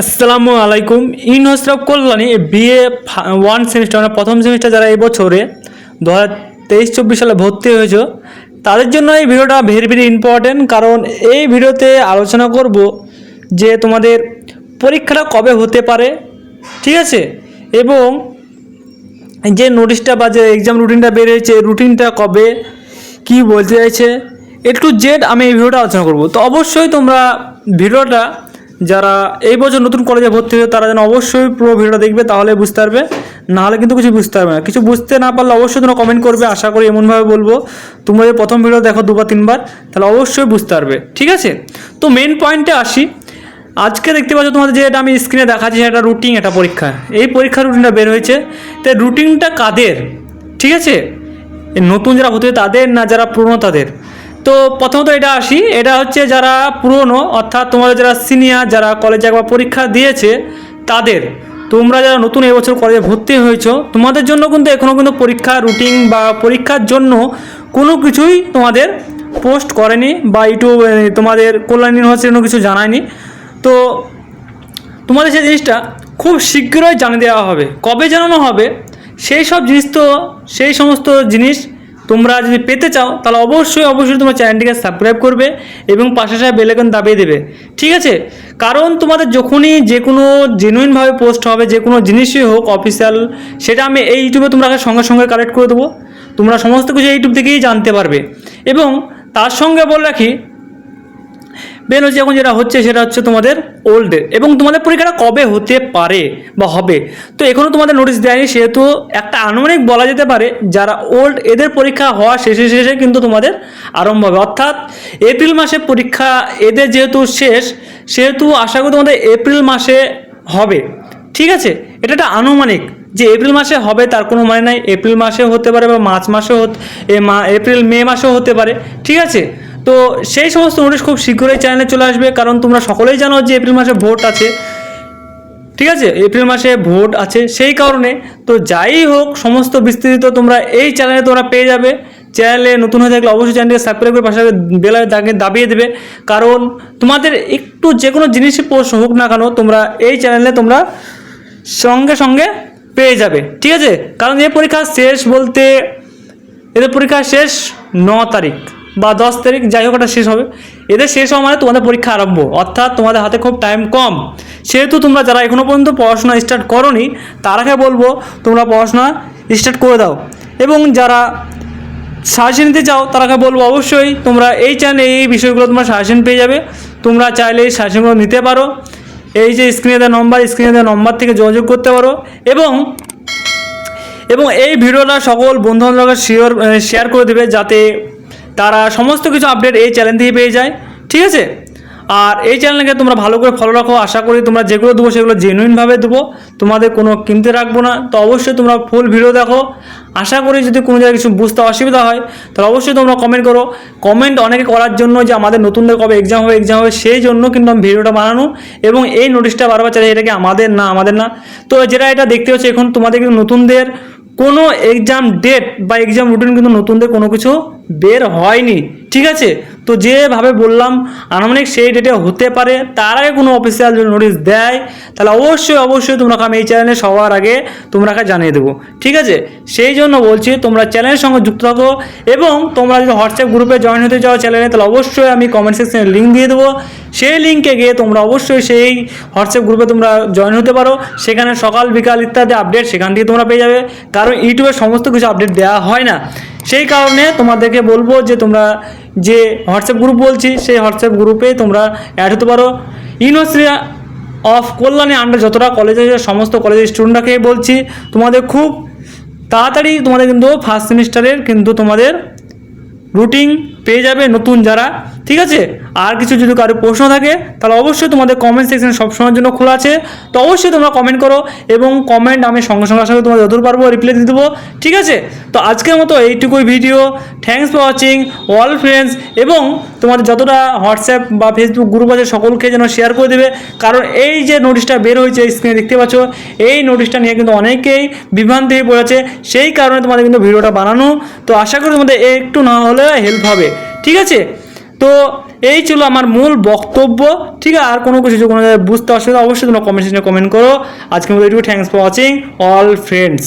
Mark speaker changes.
Speaker 1: আসসালামু আলাইকুম। University of Kalyani BA one semester মানে প্রথম সেমিস্টার যারা এই বছরে দু হাজার তেইশ, চব্বিশ সালে ভর্তি হয়েছে, তাদের জন্য এই ভিডিওটা ভেরি ভেরি ইম্পর্টেন্ট কারণ এই ভিডিওতে আলোচনা করব যে তোমাদের পরীক্ষাটা কবে হতে পারে, ঠিক আছে? এবং যে নোটিশটা বা যে এক্সাম রুটিনটা বেরিয়েছে রুটিনটা কবে, কি বলতে চাইছে একটু জেড আমি এই ভিডিওটা আলোচনা করব। তো অবশ্যই তোমরা ভিডিওটা যারা এই বছর নতুন কলেজে ভর্তি হয়েছে, তারা যেন অবশ্যই পুরো ভিডিওটা দেখবে, তাহলে বুঝতে পারবে। নাহলে কিন্তু কিছু বুঝতে পারবে না। কিছু বুঝতে না পারলে অবশ্যই তোমরা কমেন্ট করবে, আশা করি এমনভাবে বলব। তোমরা যদি প্রথম ভিডিও দেখো দুবার, তিনবার, তাহলে অবশ্যই বুঝতে পারবে, ঠিক আছে? তো মেন পয়েন্টে আসি। আজকে দেখতে পাচ্ছ তোমাদের যে এটা আমি স্ক্রিনে দেখাচ্ছি এটা রুটিন এটা পরীক্ষা। এই পরীক্ষার রুটিনটা বের হয়েছে। তো রুটিনটা কাদের? ঠিক আছে? নতুন যারা হতে তাদের না যারা পুরনো, তাদের? তো প্রথমত এটা আসি, এটা হচ্ছে যারা পুরনো, অর্থাৎ তোমাদের যারা সিনিয়র যারা কলেজে একবার পরীক্ষা দিয়েছে, তাদের, তোমরা যারা নতুন এবছর কলেজে ভর্তি হয়েছো, তোমাদের জন্য কিন্তু এখনও কিন্তু পরীক্ষা রুটিন বা পরীক্ষার জন্য কোনো কিছুই তোমাদের পোস্ট করেনি বা ইউটিউব তোমাদের কল্যাণ ইউনিভার্সিটি কোনো কিছু জানায়নি। তো তোমাদের সেই জিনিসটা খুব শীঘ্রই জানিয়ে দেওয়া হবে। কবে জানানো হবে? সেই সব জিনিস তো, সেই সমস্ত জিনিস তোমরা যদি পেতে চাও, তাহলে অবশ্যই অবশ্যই তোমার চ্যানেলটিকে সাবস্ক্রাইব করবে এবং পাশে সাথে বেলেকন দাবিয়ে দেবে। ঠিক আছে? কারণ তোমাদের যখনই যে কোনো জেনুইনভাবে পোস্ট হবে, যে কোনো জিনিসই হোক অফিসিয়াল সেটা আমি এই ইউটিউবে তোমরা সঙ্গে সঙ্গে কালেক্ট করে দেবো। তোমরা সমস্ত কিছু ইউটিউব থেকেই জানতে পারবে। এবং তার সঙ্গে বলে রাখি বের হচ্ছে এখন যেটা হচ্ছে সেটা হচ্ছে তোমাদের ওল্ডের এবং তোমাদের পরীক্ষাটা কবে হতে পারে বা হবে। তো এখনও তোমাদের নোটিশ দেয়নি, সেহেতু একটা আনুমানিক বলা যেতে পারে যারা ওল্ড এদের পরীক্ষা হওয়া শেষে শেষে কিন্তু তোমাদের আরম্ভ হবে। অর্থাৎ এপ্রিল মাসে পরীক্ষা এদের যেহেতু শেষ, সেহেতু আশা করি তোমাদের এপ্রিল মাসে হবে। ঠিক আছে? এটা একটা আনুমানিক যে এপ্রিল মাসে হবে তার কোনো মানে নাই। এপ্রিল মাসে হতে পারে বা মার্চ মাসেও এপ্রিল মে মাসেও হতে পারে। ঠিক আছে? তো সেই সমস্ত নোটিশ খুব শীঘ্রই চ্যানেলে চলে আসবে, কারণ তোমরা সকলেই জানো যে এপ্রিল মাসে ভোট আছে। ঠিক আছে? এপ্রিল মাসে ভোট আছে, সেই কারণে তো যাই হোক, সমস্ত বিস্তৃত তোমরা এই চ্যানেলে তোমরা পেয়ে যাবে। চ্যানেলে নতুন হয়ে থাকলে অবশ্যই চ্যানেলটিকে সাবস্ক্রাইব করে পাশে বেলায় দাগে দাবিয়ে দেবে। কারণ তোমাদের একটু যে কোনো জিনিসই পোস্ট হোক না কেন, তোমরা এই চ্যানেলে তোমরা সঙ্গে সঙ্গে পেয়ে যাবে। ঠিক আছে? কারণ এ পরীক্ষা শেষ বলতে, এদের পরীক্ষা শেষ ন তারিখ। বা দশ তারিখ, যাই হোক শেষ হবে। এদের শেষ হওয়া মানে তোমাদের পরীক্ষা আরম্ভ। অর্থাৎ তোমাদের হাতে খুব টাইম কম। সেহেতু তোমরা যারা এখনও পর্যন্ত পড়াশোনা স্টার্ট করনি, তারাকে বলব তোমরা পড়াশোনা স্টার্ট করে দাও। এবং যারা সাজেশন নিতে চাও, তারাকে বলব অবশ্যই তোমরা এই চ্যানেলে এই বিষয়গুলো তোমরা সাজেশন পেয়ে যাবে। তোমরা চাইলে এই সাজেশনগুলো নিতে পারো। এই যে স্ক্রিনে দেওয়া নম্বর স্ক্রিনে দেওয়া নম্বর থেকে যোগাযোগ করতে পারো। এবং এবং এই ভিডিওটা সকল বন্ধু বান্ধবকে শেয়ার শেয়ার করে দেবে যাতে তারা সমস্ত কিছু আপডেট এই চ্যানেল থেকে পেয়ে যায়, ঠিক আছে? আর এই চ্যানেলকে তোমরা ভালো করে ফলো রাখো, আশা করি তোমরা যেগুলো দেবো সেগুলো জেনুইনভাবে দেবো, তোমাদের কোনো কিনতে রাখব না। তো অবশ্যই তোমরা ফুল ভিডিও দেখো। আশা করি যদি কোনো জায়গায় কিছু বুঝতে অসুবিধা হয়, তাহলে অবশ্যই তোমরা কমেন্ট করো। কমেন্ট অনেকে করার জন্য যে আমাদের নতুনদের কবে এক্সাম হবে এক্সাম হবে, সেই জন্য কিন্তু আমি ভিডিওটা বানানো এবং এই নোটিশটা বারবার চাই এটাকে আমাদের না আমাদের না। তো যেটা এটা দেখতে হচ্ছে এখন, তোমাদের কিন্তু নতুনদের কোনো এক্সাম ডেট বা এক্সাম রুটিন কিন্তু নতুনদের কোনো কিছু বের হয়নি ঠিক আছে? তো যেভাবে বললাম, আনুমানিক সেই ডেটে হতে পারে। তার আগে কোনো অফিসিয়াল যদি নোটিশ দেয়, তাহলে অবশ্যই অবশ্যই তোমরা আমি এই চ্যানেলে সবার আগে তোমরাকে জানিয়ে দেবো। ঠিক আছে? সেই জন্য বলছি, তোমরা চ্যানেলের সঙ্গে যুক্ত থাকো এবং তোমরা যদি হোয়াটসঅ্যাপ গ্রুপে জয়েন হতে চাও চ্যানেলে তাহলে অবশ্যই আমি কমেন্ট সেকশনে লিঙ্ক দিয়ে দেবো। সেই লিঙ্কে গিয়ে তোমরা অবশ্যই সেই হোয়াটসঅ্যাপ গ্রুপে তোমরা জয়েন হতে পারো। সেখানে সকাল, বিকাল ইত্যাদি আপডেট সেখান থেকে তোমরা পেয়ে যাবে। কারণ ইউটিউবে সমস্ত কিছু আপডেট দেওয়া হয় না। সেই কারণে তোমাদেরকে বলব যে তোমরা যে হোয়াটসঅ্যাপ গ্রুপ বলছি, সেই হোয়াটসঅ্যাপ গ্রুপে তোমরা অ্যাড হতে পারো। ইউনিভার্সিটি অফ কল্যাণে আন্ডার যতটা কলেজ আছে, সমস্ত কলেজের স্টুডেন্টরাকে বলছি, তোমাদের খুব তাড়াতাড়ি তোমাদের কিন্তু ফার্স্ট সেমিস্টারের কিন্তু তোমাদের রুটিন পেয়ে যাবে নতুন যারা ঠিক আছে? আর কিছু যদি কারও প্রশ্ন থাকে, তাহলে অবশ্যই তোমাদের কমেন্ট সেকশন সবসময়ের জন্য খোলা আছে। তো অবশ্যই তোমরা কমেন্ট করো এবং কমেন্ট আমি সঙ্গে সঙ্গে সঙ্গে তোমার যতদূর পারব রিপ্লাই দিয়ে দেবো। ঠিক আছে? তো আজকের মতো এইটুকুই video thanks for watching all friends এবং তোমাদের যতটা হোয়াটসঅ্যাপ বা ফেসবুক গ্রুপ আছে, সকলকে যেন শেয়ার করে দেবে। কারণ এই যে নোটিশটা বের হয়েছে স্ক্রিনে দেখতে পাচ্ছ, এই নোটিশটা নিয়ে কিন্তু অনেকেই বিভ্রান্তি হয়ে পড়েছে। সেই কারণে তোমাদের কিন্তু ভিডিওটা বানানো। তো আশা করি তোমাদের একটু না হলে হেল্প হবে। ঠিক আছে? তো এই ছিল আমার মূল বক্তব্য। ঠিক আছে, আর কোনো কিছু কোনো বুঝতে অসুবিধা অবশ্যই তোমরা কমেন্ট সেকশনে কমেন্ট করো। আজকে মতো এইটুকু thanks for watching all friends